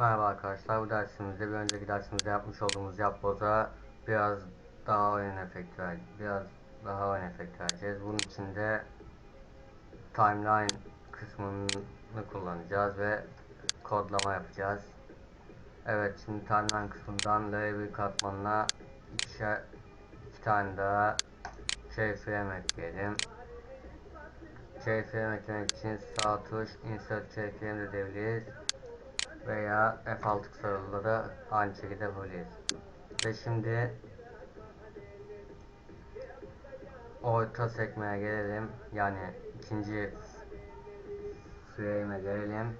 Merhaba arkadaşlar, bu dersimizde bir önceki dersimizde yapmış olduğumuz yapboza biraz daha oyun efekti ver, biraz daha oyun efekti vereceğiz. Bunun için de timeline kısmını kullanacağız ve kodlama yapacağız. Evet, şimdi timeline kısmından label katmanına ikişer, iki tane daha keyframe ekleyelim. Keyframe eklemek için sağ tuş insert keyframe de diyebiliriz veya F6 sarılı da aynı şekilde yapabiliriz. Ve şimdi orta sekmeye gelelim. Yani ikinci frame'e gelelim.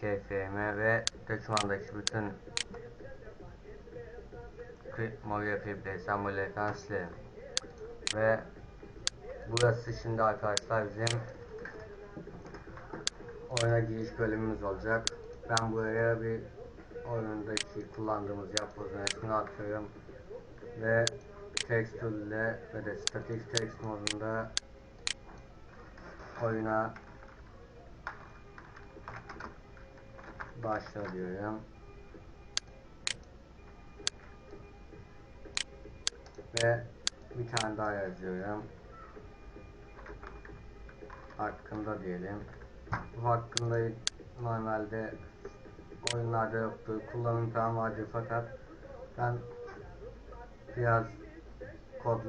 Keyframe'e ve dokümandaki bütün Moria Preplay sembollerden silelim. Ve burası şimdi arkadaşlar bizim oyuna giriş bölümümüz olacak. Ben buraya bir oyundaki kullandığımız yapbozun resmini atıyorum. Ve texture ile ve de static text modunda oyuna başla diyorum ve bir tane daha yazıyorum. Hakkında diyelim. Bu hakkında normalde oyunlarda yoktu. Kullanım falan vardı fakat ben biraz kod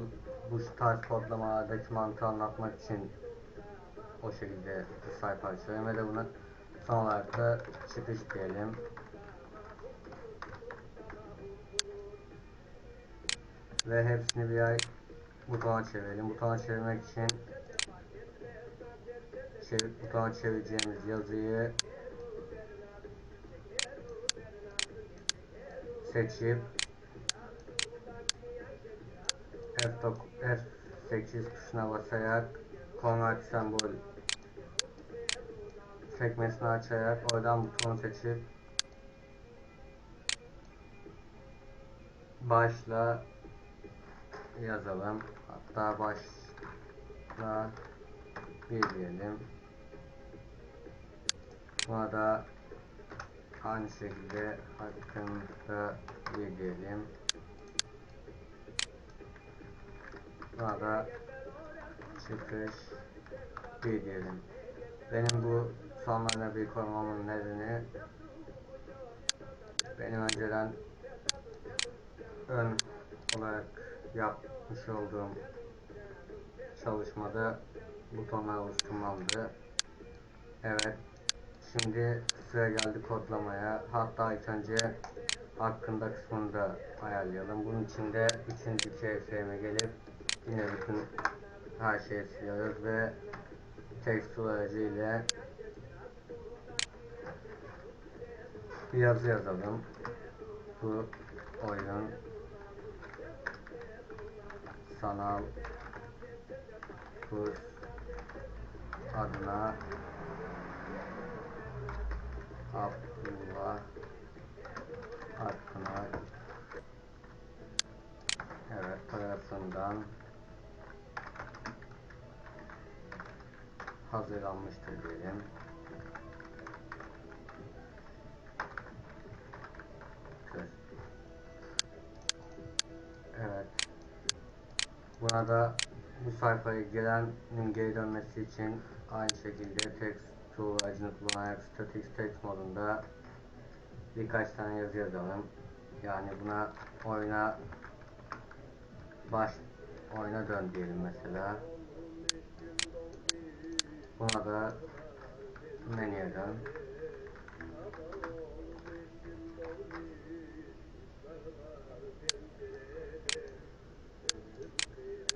bu tarz kodlamalardaki mantığı anlatmak için o şekilde bir sayfa açıyorum ve de buna son olarak da çıkış diyelim. Ve hepsini bir ay butona çevirelim. Butona çevirmek için çevir, butona çevireceğimiz yazıyı seçip F9, F8 tuşuna basarak convert sembol sekmesini açarak oradan butonu seçip başla yazalım. Hatta başla bir diyelim. Buna da aynı şekilde hakkında bir diyelim. Buna da çıkış bir diyelim. Benim bu sonlarına bir koymamın nedeni benim önceden ön olarak yapmış olduğum çalışmada butonlar oluşturmamdı. Evet. Şimdi sıra geldi kodlamaya. Hatta ilk önce hakkında kısmını da ayarlayalım. Bunun için de üçüncü keyframe gelip yine bütün her şeyi siliyoruz ve texture aracı ile bir yazı yazalım. Bu oyun sanal kurs adına Abdullah hakkına evet tarafından hazırlanmıştır diyelim. Evet. Buna da bu sayfaya gelenin geri dönmesi için aynı şekilde text tool aracını kullanarak static text modunda birkaç tane yazı yazalım. Yani buna oyuna baş oyuna dön diyelim mesela. Buna da menüye dön.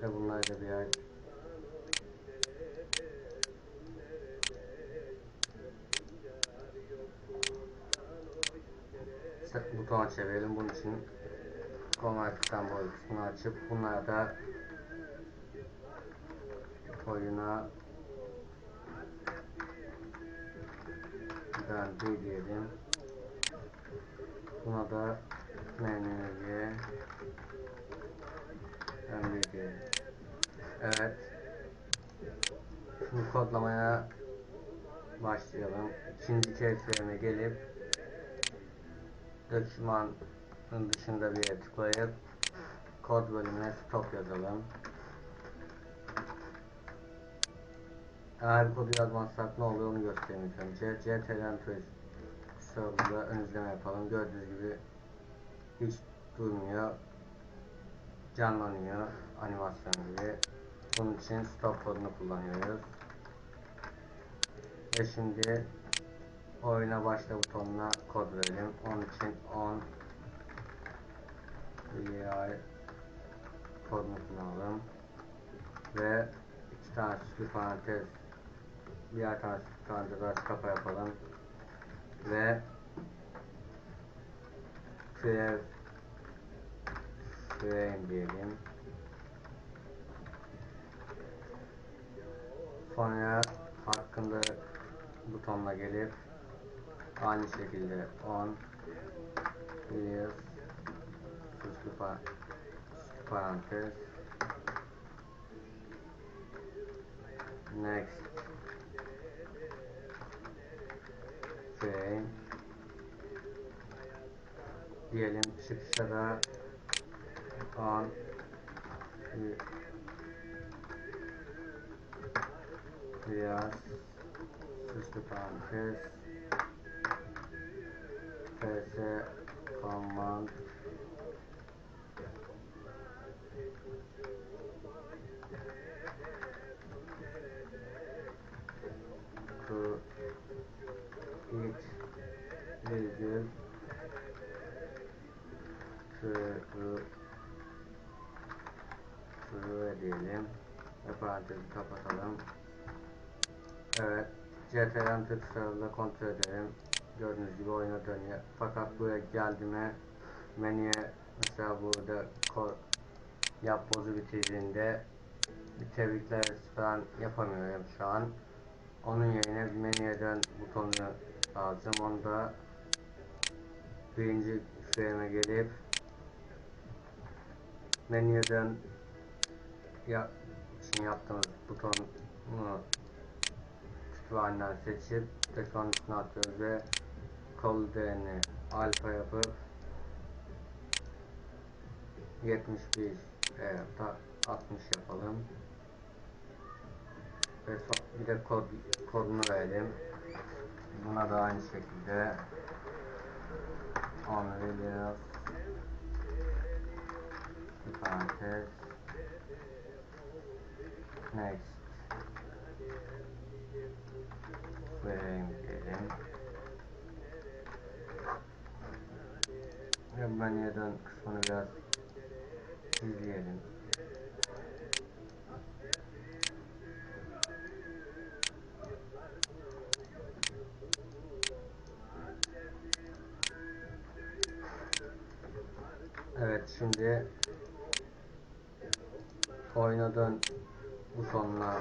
Ve bunları da birer butona çevirelim. Bunun için Convert sembol kısmını açıp bunları da oyuna döndü diyelim. Buna da menüye döndü diyelim. Evet. Şimdi kodlamaya başlayalım. İkinci keyframe gelip dokümanın dışında bir yere tıklayıp kod bölümüne stop yazalım. Eğer kodu yazmazsak ne oluyor onu göstereyim önce. CTRL tuşlarında ön izleme yapalım. Gördüğünüz gibi hiç durmuyor. Canlanıyor animasyon gibi. Bunun için stop kodunu kullanıyoruz. Ve şimdi oyuna başla butonuna kod verelim. Onun için on VI kodunu kullanalım. Ve iki tane süslü parantez diğer tane süslü parantez aç kapa yapalım. Ve clear frame diyelim. Sonra hakkında butonuna gelip aynı şekilde on clear süslü pa süslü parantez. Next. Frame diyelim çıkışa da on biraz süslü parantez ps command to it virgül true true ve parantezi kapatalım. Evet CTRL tuşlarıyla kontrol edelim gördüğünüz gibi oyuna dönüyor fakat buraya geldiğime menüye mesela burada ko yap bozu bitirdiğinde bir tebrikler falan yapamıyorum şu an. Onun yerine menüye dön butonu lazım onu da birinci frame'e gelip menüye dön ya, için yaptığımız butonu kütüphaneden seçip ekranın üstüne atıyoruz ve kol değerini alfa yapıp 71 veyahut da 60 yapalım. Ve bir de kod kodunu verelim. Buna da aynı şekilde on veriyoruz. Bir parantez. Next. Frame diyelim menüden kısmını biraz izleyelim Evet şimdi oyuna dön butonuna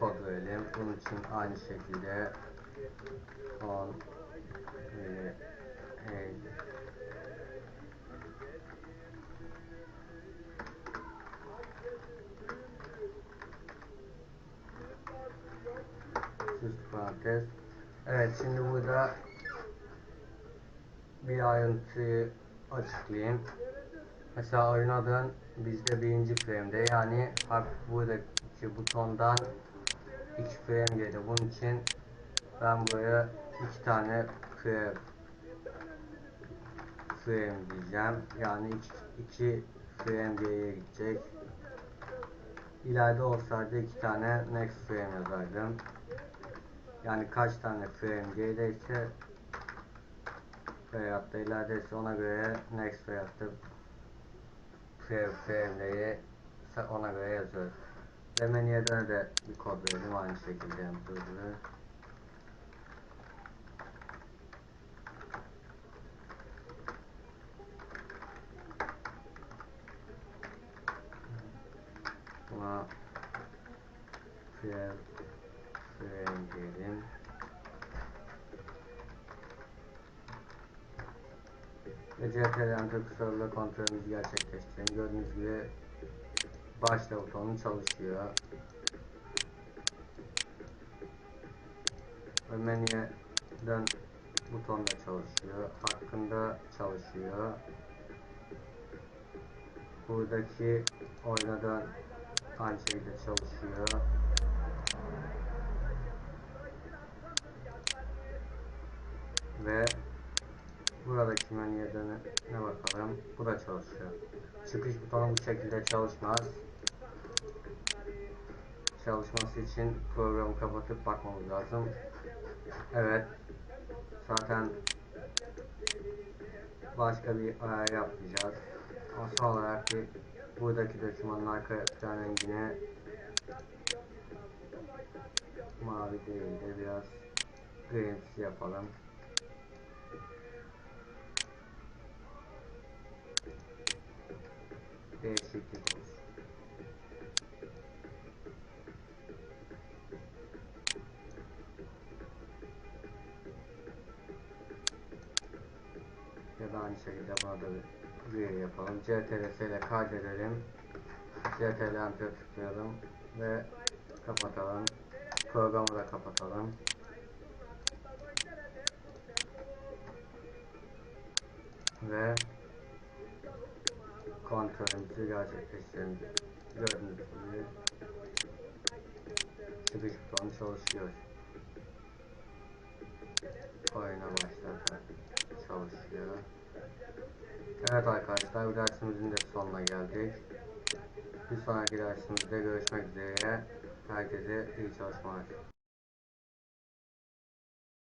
kod verelim. Bunun için aynı şekilde on süslü parantez. Evet şimdi burada bir ayrıntıyı açıklayayım. Mesela oyuna dön bizde birinci frame'de yani hak buradaki butondan iki frame geliyor. Bunun için ben buraya iki tane frame frame diyeceğim. Yani iki, iki frame geriye gidecek. İleride olsaydı iki tane next frame yazardım. Yani kaç tane frame gerideyse veyahut da ilerideyse ona göre next veyahut da frame frame'leri ona göre yazıyoruz. Ve menüye de bir kod verelim aynı şekilde yapıyoruz. Frame frame diyelim. Ve enter tuşlarıyla kontrolümüzü gerçekleştirelim. Gördüğünüz gibi başla butonu çalışıyor. Ve menüye dön buton da çalışıyor. Hakkında çalışıyor. Buradaki oynadan aynı şekilde çalışıyor. Ve buradaki menüye ne bakalım. Bu da çalışıyor. Çıkış butonu bu şekilde çalışmaz. Çalışması için programı kapatıp bakmamız lazım. Evet. Zaten başka bir ayar yapmayacağız. Ama son olarak bir buradaki dokümanın arka plan rengini mavi değil de biraz grimsi yapalım. Değişiklik olsun. Ya da aynı şekilde buna da bir gri yapalım. CTRS ile kaydedelim. CTRL enter tıklayalım ve kapatalım. Programı da kapatalım. Ve kontrolümüzü gerçekleştirelim. Gördüğünüz gibi çıkış butonu çalışıyor. Oyuna başladı. Çalışıyor. Evet arkadaşlar bu dersimizin de sonuna geldik. Bir sonraki dersimizde görüşmek üzere. Herkese iyi çalışmalar.